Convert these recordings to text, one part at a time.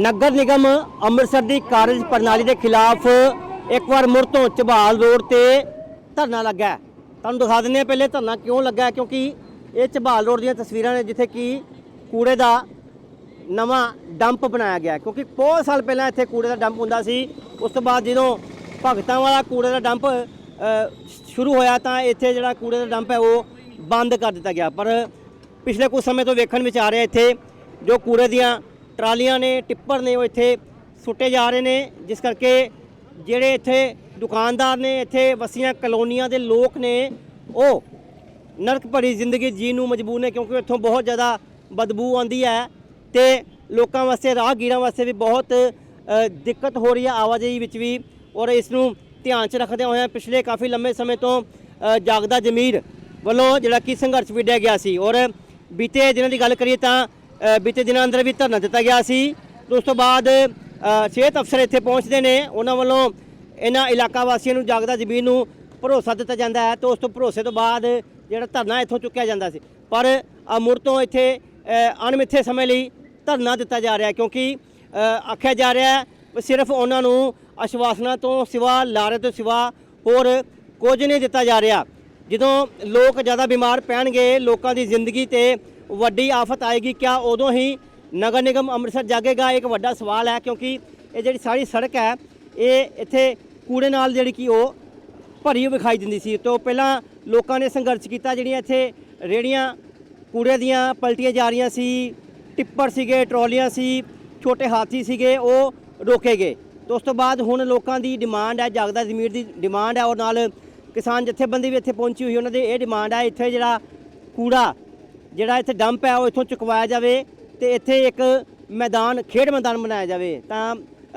ਨਗਰ ਨਿਗਮ ਅੰਮ੍ਰਿਤਸਰ ਦੀ ਕਾਰਜ ਪ੍ਰਣਾਲੀ ਦੇ ਖਿਲਾਫ ਇੱਕ ਵਾਰ ਮੁੜ ਤੋਂ ਝਬਾਲ ਰੋਡ ਤੇ ਧਰਨਾ ਲੱਗਾ ਤੁਹਾਨੂੰ ਦਿਖਾ ਦਿੰਦੇ ਹਾਂ ਪਹਿਲੇ ਧਰਨਾ ਕਿਉਂ ਲੱਗਾ ਕਿਉਂਕਿ ਇਹ ਝਬਾਲ ਰੋਡ ਦੀਆਂ ਤਸਵੀਰਾਂ ਨੇ ਜਿੱਥੇ ਕਿ ਕੂੜੇ ਦਾ ਨਵਾਂ ਡੰਪ ਬਣਾਇਆ ਗਿਆ ਕਿਉਂਕਿ ਬਹੁਤ ਸਾਲ ਪਹਿਲਾਂ ਇੱਥੇ ਕੂੜੇ ਦਾ ਡੰਪ ਹੁੰਦਾ ਸੀ। ਉਸ ਤੋਂ ਬਾਅਦ ਜਦੋਂ ਭਗਤਾਂ ਵਾਲਾ ਕੂੜੇ ਦਾ ਡੰਪ ਸ਼ੁਰੂ ਹੋਇਆ ਤਾਂ ਇੱਥੇ ਜਿਹੜਾ ਕੂੜੇ ਦਾ ਡੰਪ ਹੈ, ਉਹ ਬੰਦ ਕਰ ਦਿੱਤਾ ਗਿਆ। ਪਰ ਪਿਛਲੇ ਕੁਝ ਸਮੇਂ ਤੋਂ ਵੇਖਣ ਵਿੱਚ ਆ ਰਿਹਾ ਇੱਥੇ, ਜੋ ਕੂੜੇ ਦੀਆਂ ਟਰਾਲੀਆਂ ਨੇ, ਟਿੱਪਰ ਨੇ ਉਹ ਇੱਥੇ ਸੁੱਟੇ ਜਾ ਰਹੇ ਨੇ। ਜਿਸ ਕਰਕੇ ਜਿਹੜੇ ਇੱਥੇ ਦੁਕਾਨਦਾਰ ਨੇ, ਇੱਥੇ ਵਸੀਆਂ ਕਲੋਨੀਆਂ ਦੇ ਲੋਕ ਨੇ, ਉਹ ਨਰਕ ਭਰੀ ਜ਼ਿੰਦਗੀ ਜੀਣ ਨੂੰ ਮਜਬੂਰ ਨੇ ਕਿਉਂਕਿ ਇੱਥੋਂ ਬਹੁਤ ਜ਼ਿਆਦਾ ਬਦਬੂ ਆਉਂਦੀ ਹੈ ਤੇ ਲੋਕਾਂ ਵਾਸਤੇ, ਰਾਹਗੀਰਾਂ ਵਾਸਤੇ ਵੀ ਬਹੁਤ ਦਿੱਕਤ ਹੋ ਰਹੀ ਹੈ ਆਵਾਜਾਈ ਵਿੱਚ ਵੀ। ਔਰ ਇਸ ਨੂੰ ਧਿਆਨ 'ਚ ਰੱਖਦੇ ਹੋਏ ਪਿਛਲੇ ਕਾਫੀ ਲੰਮੇ ਸਮੇਂ ਤੋਂ ਜਾਗਦਾ ਜ਼ਮੀਰ ਵੱਲੋਂ ਜਿਹੜਾ ਕਿ ਸੰਘਰਸ਼ ਵਿੱਢਿਆ ਗਿਆ ਸੀ। ਔਰ ਬੀਤੇ ਦਿਨਾਂ ਦੀ ਗੱਲ ਕਰੀਏ ਤਾਂ ਬੀਤੇ ਦਿਨਾਂ ਅੰਦਰ ਵੀ ਧਰਨਾ ਦਿੱਤਾ ਗਿਆ ਸੀ। ਤੇ ਉਸ ਤੋਂ ਬਾਅਦ ਸਿਹਤ ਅਫਸਰ ਇੱਥੇ ਪਹੁੰਚਦੇ ਨੇ। ਉਹਨਾਂ ਵੱਲੋਂ ਇਹਨਾਂ ਇਲਾਕਾ ਵਾਸੀਆਂ ਨੂੰ ਜਾਗਦਾ ਜ਼ਮੀਨ ਨੂੰ ਭਰੋਸਾ ਦਿੱਤਾ ਜਾਂਦਾ ਹੈ ਤੇ ਉਸ ਤੋਂ ਭਰੋਸੇ ਤੋਂ ਬਾਅਦ ਜਿਹੜਾ ਧਰਨਾ ਇੱਥੋਂ ਚੁੱਕਿਆ ਜਾਂਦਾ ਸੀ। ਪਰ ਆ ਮੁੜ ਤੋਂ ਇੱਥੇ ਅਣਮਿੱਥੇ ਸਮੇਂ ਲਈ ਧਰਨਾ ਦਿੱਤਾ ਜਾ ਰਿਹਾ ਕਿਉਂਕਿ ਆਖਿਆ ਜਾ ਰਿਹਾ ਸਿਰਫ ਉਹਨਾਂ ਨੂੰ ਆਸ਼ਵਾਸਨਾਂ ਤੋਂ ਸਿਵਾ, ਲਾਰੇ ਤੋਂ ਸਿਵਾ ਹੋਰ ਕੁਝ ਨਹੀਂ ਦਿੱਤਾ ਜਾ ਰਿਹਾ। ਜਦੋਂ ਲੋਕ ਜ਼ਿਆਦਾ ਬਿਮਾਰ ਪੈਣਗੇ, ਲੋਕਾਂ ਦੀ ਜ਼ਿੰਦਗੀ ਤੇ ਵੱਡੀ ਆਫਤ ਆਏਗੀ, ਕਿਆ ਉਦੋਂ ਹੀ ਨਗਰ ਨਿਗਮ ਅੰਮ੍ਰਿਤਸਰ ਜਾਗੇਗਾ? ਇੱਕ ਵੱਡਾ ਸਵਾਲ ਹੈ, ਕਿਉਂਕਿ ਇਹ ਜਿਹੜੀ ਸਾਰੀ ਸੜਕ ਹੈ, ਇਹ ਇੱਥੇ ਕੂੜੇ ਨਾਲ ਜਿਹੜੀ ਕਿ ਉਹ ਭਰੀ ਵਿਖਾਈ ਦਿੰਦੀ ਸੀ। ਤੋਂ ਪਹਿਲਾਂ ਲੋਕਾਂ ਨੇ ਸੰਘਰਸ਼ ਕੀਤਾ, ਜਿਹੜੀਆਂ ਇੱਥੇ ਰੇੜੀਆਂ ਕੂੜੇ ਦੀਆਂ ਪਲਟੀਆਂ ਜਾ ਰਹੀਆਂ ਸੀ, ਟਿੱਪਰ ਸੀਗੇ, ਟਰਾਲੀਆਂ ਸੀ, ਛੋਟੇ ਹਾਥੀ ਸੀਗੇ, ਉਹ ਰੋਕੇ ਗਏ। ਤੇ ਉਸ ਤੋਂ ਬਾਅਦ ਹੁਣ ਲੋਕਾਂ ਦੀ ਡਿਮਾਂਡ ਹੈ, ਜਾਗਦਾ ਜ਼ਮੀਰ ਦੀ ਡਿਮਾਂਡ ਹੈ ਔਰ ਨਾਲ ਕਿਸਾਨ ਜਥੇਬੰਦੀ ਵੀ ਇੱਥੇ ਪਹੁੰਚੀ ਹੋਈ ਉਹਨਾਂ ਦੀ ਇਹ ਡਿਮਾਂਡ ਹੈ, ਇੱਥੇ ਜਿਹੜਾ ਕੂੜਾ ਜਿਹੜਾ ਇੱਥੇ ਡੰਪ ਹੈ, ਉਹ ਇੱਥੋਂ ਚੁਕਵਾਇਆ ਜਾਵੇ ਤੇ ਇੱਥੇ ਇੱਕ ਮੈਦਾਨ, ਖੇਡ ਮੈਦਾਨ ਬਣਾਇਆ ਜਾਵੇ। ਤਾਂ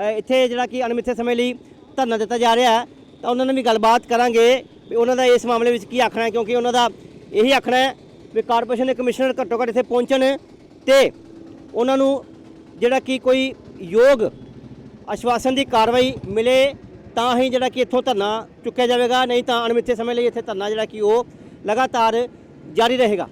ਇੱਥੇ ਜਿਹੜਾ ਕਿ ਅਣਮਿੱਥੇ ਸਮੇਂ ਲਈ ਧਰਨਾ ਦਿੱਤਾ ਜਾ ਰਿਹਾ ਹੈ। ਤਾਂ ਉਹਨਾਂ ਨਾਲ ਵੀ ਗੱਲਬਾਤ ਕਰਾਂਗੇ ਵੀ ਉਹਨਾਂ ਦਾ ਇਸ ਮਾਮਲੇ ਵਿੱਚ ਕੀ ਆਖਣਾ ਹੈ, ਕਿਉਂਕਿ ਉਹਨਾਂ ਦਾ ਇਹੀ ਆਖਣਾ ਹੈ ਵੀ ਕਾਰਪੋਰੇਸ਼ਨ ਦੇ ਕਮਿਸ਼ਨਰ ਘੱਟੋ ਘੱਟ ਇੱਥੇ ਪਹੁੰਚਣ ਤੇ ਉਹਨਾਂ ਨੂੰ ਜਿਹੜਾ ਕਿ ਕੋਈ ਯੋਗ ਆਸ਼ਵਾਸਨ ਦੀ ਕਾਰਵਾਈ ਮਿਲੇ, ਤਾਂ ਹੀ ਜਿਹੜਾ ਕਿ ਇੱਥੋਂ ਧਰਨਾ ਚੁੱਕਿਆ ਜਾਵੇਗਾ। ਨਹੀਂ ਤਾਂ ਅਣਮਿੱਥੇ ਸਮੇਂ ਲਈ ਇੱਥੇ ਧਰਨਾ ਜਿਹੜਾ ਕਿ ਉਹ ਲਗਾਤਾਰ ਜਾਰੀ ਰਹੇਗਾ।